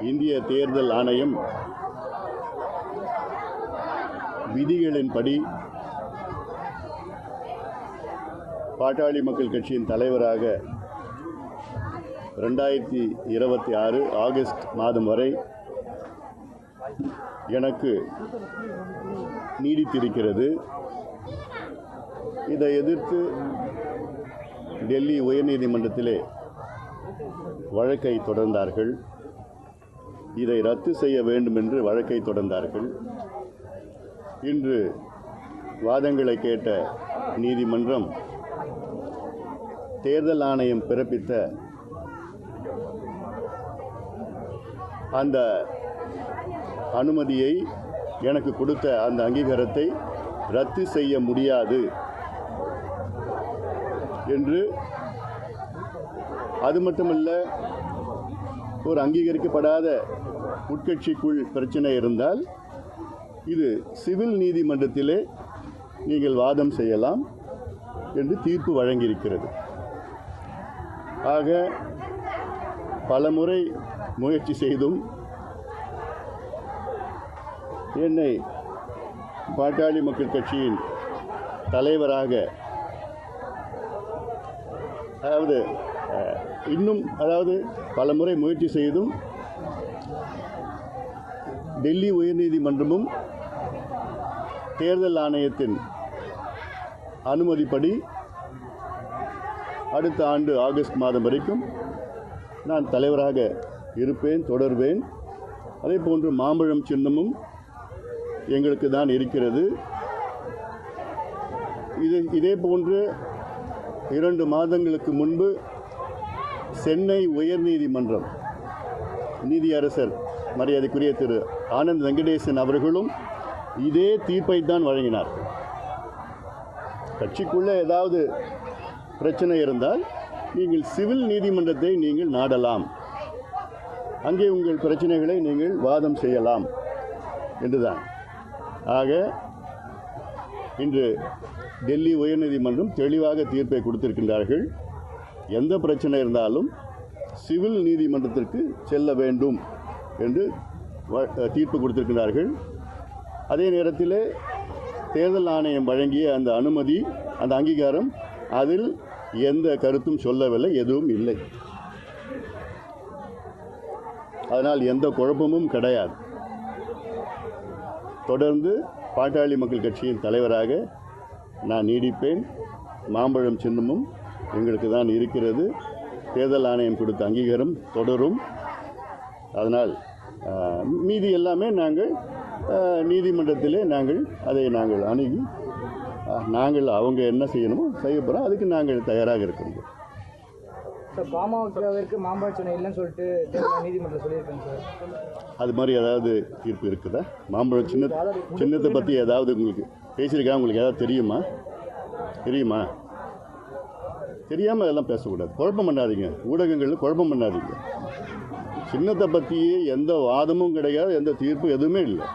இந்திய தேர்தல் ஆணையம் விதிகளின்படி பாட்டாளி மக்கள் கட்சியின் தலைவராக ரெண்டாயிரத்தி இருபத்தி ஆறு ஆகஸ்ட் மாதம் வரை எனக்கு நீடித்திருக்கிறது. இதை எதிர்த்து டெல்லி உயர்நீதிமன்றத்திலே வழக்கை தொடர்ந்தார்கள். இதை ரத்து செய்ய வேண்டும் என்று வழக்கை தொடர்ந்தார்கள். இன்று வாதங்களை கேட்ட நீதிமன்றம் தேர்தல் ஆணையம் பிறப்பித்த அந்த அனுமதியை எனக்கு கொடுத்த அந்த அங்கீகாரத்தை ரத்து செய்ய முடியாது என்று அது மட்டுமல்ல ஒரு அங்கீகரிக்கப்படாத உட்கட்சிக்குள் பிரச்சனை இருந்தால் இது சிவில் நீதிமன்றத்திலே நீங்கள் வாதம் செய்யலாம் என்று தீர்ப்பு வழங்கியிருக்கிறது. ஆக பலமுறை முயற்சி செய்தும் என்னை பாட்டாளி மக்கள் கட்சியின் தலைவராக அதாவது இன்னும் அதாவது பல முறை முயற்சி செய்தும் டெல்லி உயர்நீதிமன்றமும் தேர்தல் ஆணையத்தின் அனுமதிப்படி அடுத்த ஆண்டு ஆகஸ்ட் மாதம் வரைக்கும் நான் தலைவராக இருப்பேன் தொடர்வேன். அதே போன்று மாம்பழம் சின்னமும் எங்களுக்கு தான் இருக்கிறது. இது இதே போன்று இரண்டு மாதங்களுக்கு முன்பு சென்னை உயர்நீதிமன்றம் நீதியரசர் மரியாதைக்குரிய திரு ஆனந்த் வெங்கடேசன் அவர்களும் இதே தீர்ப்பை தான் வழங்கினார். கட்சிக்குள்ளே ஏதாவது பிரச்சனை இருந்தால் நீங்கள் சிவில் நீதிமன்றத்தை நீங்கள் நாடலாம். அங்கே உங்கள் பிரச்சனைகளை நீங்கள் வாதம் செய்யலாம். என்றுதான். ஆக இன்று டெல்லி உயர்நீதிமன்றம் தெளிவாக தீர்ப்பை கொடுத்திருக்கின்றார்கள். எந்த பிரச்சனை இருந்தாலும் சிவில் நீதிமன்றத்திற்கு செல்ல வேண்டும் என்று வ- தீர்ப்பு கொடுத்திருக்கிறார்கள் அதே நேரத்தில் தேர்தல் ஆணையம் வழங்கிய அந்த அனுமதி அந்த அங்கீகாரம் அதில் எந்த கருத்தும் சொல்லவில்லை எதுவும் இல்லை. அதனால் எந்த குழப்பமும் கிடையாது. தொடர்ந்து பாட்டாளி மக்கள் கட்சியின் தலைவராக நான் நீடிப்பேன். மாம்பழம் சின்னமும் எங்களுக்கு தான் இருக்கிறது. தேர்தல் ஆணையம் கொடுத்த அங்கீகாரம் தொடரும். அதனால் மீதி எல்லாமே நாங்கள் நீதிமன்றத்திலே நாங்கள் அதை நாங்கள் அணுகி நாங்கள் அவங்க என்ன செய்யணுமோ செய்ய போகிறோம் அதுக்கு நாங்கள் தயாராக இருக்கிறோம் சார் பாமகவிற்கு மாம்பழச்சனை இல்லைன்னு சொல்லிட்டு நீதிமன்றம் சொல்லியிருக்காங்க சார். அது மாதிரி ஏதாவது தீர்ப்பு இருக்குதா? மாம்பழம் சின்ன சின்னத்தை பற்றி ஏதாவது உங்களுக்கு பேசியிருக்கா உங்களுக்கு ஏதாவது தெரியுமா? தெரியுமா? தெரியாமல் அதெல்லாம் பேசக்கூடாது. குழப்பம் பண்ணாதீங்க. ஊடகங்களில் குழப்பம் பண்ணாதீங்க. சின்னத்தை பற்றியே எந்த வாதமும் கிடையாது எந்த தீர்ப்பு எதுவுமே இல்லை.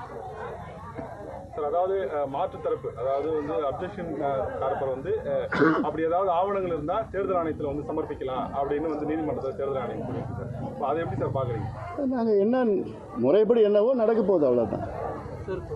சார் அதாவது மாற்று தரப்பு அதாவது வந்து அப்ஜெக்ஷன் தரப்பர் வந்து அப்படி ஏதாவது ஆவணங்கள் இருந்தால் தேர்தல் ஆணையத்தில் வந்து சமர்ப்பிக்கலாம் அப்படின்னு வந்து நீதிமன்றத்தில் தேர்தல் ஆணையம் சொல்லியிருக்கு சார் இப்போ அதை எப்படி சார் பார்க்குறீங்க நாங்கள் என்ன முறைப்படி என்னவோ நடக்க போகுது அவ்வளோதான்